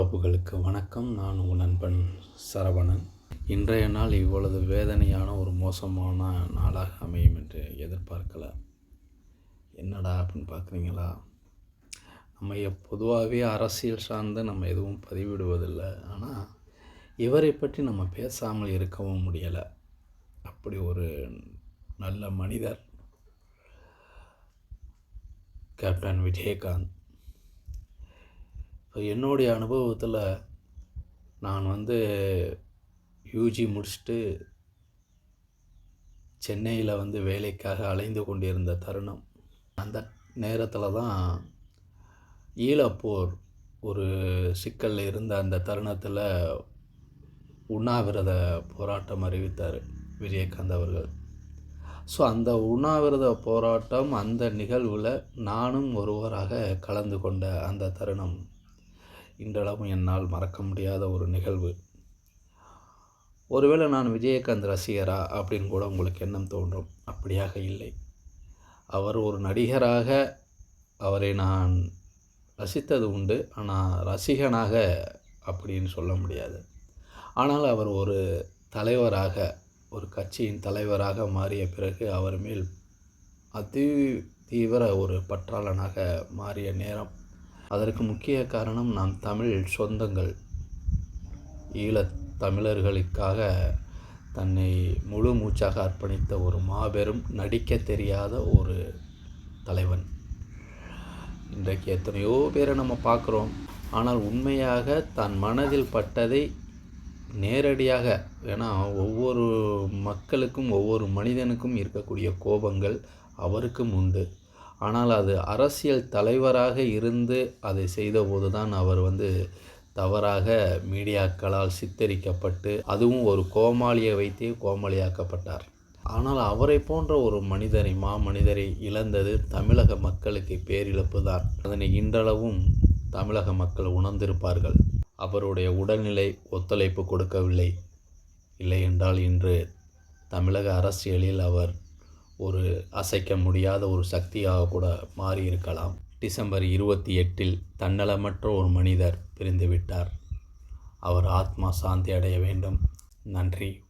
உறவுகளுக்கு வணக்கம். நான் உன் நண்பன் சரவணன். இன்றைய நாள் இவ்வளவு வேதனையான ஒரு மோசமான நாளாக அமையும் என்று எதிர்பார்க்கல. என்னடா அப்படின்னு பார்க்குறீங்களா? நம்ம பொதுவாகவே அரசியல் சார்ந்து நம்ம எதுவும் பதிவிடுவதில்லை. ஆனால் இவரை பற்றி நம்ம பேசாமல் இருக்கவும் முடியலை. அப்படி ஒரு நல்ல மனிதர் கேப்டன் விஜயகாந்த். என்னுடைய அனுபவத்தில் நான் வந்து யூஜி முடிச்சுட்டு சென்னையில் வந்து வேலைக்காக அலைந்து கொண்டிருந்த தருணம். அந்த நேரத்தில் தான் ஈழப்போர் ஒரு சிக்கலில் இருந்த அந்த தருணத்தில் உண்ணாவிரத போராட்டம் அறிவித்தார் விஜயகாந்த் அவர்கள். ஸோ அந்த உண்ணாவிரத போராட்டம் அந்த நிகழ்வில் நானும் ஒருவராக கலந்து கொண்ட அந்த தருணம் இன்றளவும் என்னால் மறக்க முடியாத ஒரு நிகழ்வு. ஒருவேளை நான் விஜயகாந்த் ரசிகரா அப்படின்னு கூட உங்களுக்கு எண்ணம் தோன்றும். அப்படியாக இல்லை. அவர் ஒரு நடிகராக அவரை நான் ரசித்தது உண்டு. ஆனால் ரசிகனாக அப்படின்னு சொல்ல முடியாது. ஆனால் அவர் ஒரு தலைவராக ஒரு கட்சியின் தலைவராக மாறிய பிறகு அவர் மேல் அதி தீவிர ஒரு பற்றாளனாக மாறிய நேரம் அதற்கு முக்கிய காரணம் நாம் தமிழ் சொந்தங்கள். ஈழத் தமிழர்களுக்காக தன்னை முழு மூச்சாக அர்ப்பணித்த ஒரு மாபெரும் நடிக்க தெரியாத ஒரு தலைவன். இன்றைக்கு எத்தனையோ பேரை நம்ம பார்க்குறோம். ஆனால் உண்மையாக தன் மனதில் பட்டதை நேரடியாக ஏன்னா ஒவ்வொரு மக்களுக்கும் ஒவ்வொரு மனிதனுக்கும் இருக்கக்கூடிய கோபங்கள் அவருக்கும் உண்டு. ஆனால் அது அரசியல் தலைவராக இருந்து அதை செய்தபோது தான் அவர் வந்து தவறாக மீடியாக்களால் சித்தரிக்கப்பட்டு அதுவும் ஒரு கோமாளியை வைத்தே கோமாளியாக்கப்பட்டார். ஆனால் அவரை போன்ற ஒரு மனிதரை மாமனிதரை இழந்தது தமிழக மக்களுக்கு பேரிழப்பு தான் அதனை இன்றளவும் தமிழக மக்கள் உணர்ந்திருப்பார்கள். அவருடைய உடல்நிலை ஒத்துழைப்பு கொடுக்கவில்லை. இல்லை என்றால் இன்று தமிழக அரசியலில் அவர் ஒரு அசைக்க முடியாத ஒரு சக்தியாக கூட மாறியிருக்கலாம். டிசம்பர் இருபத்தி எட்டில் தன்னலமற்ற ஒரு மனிதர் பிரிந்துவிட்டார். அவர் ஆத்மா சாந்தி அடைய வேண்டும். நன்றி.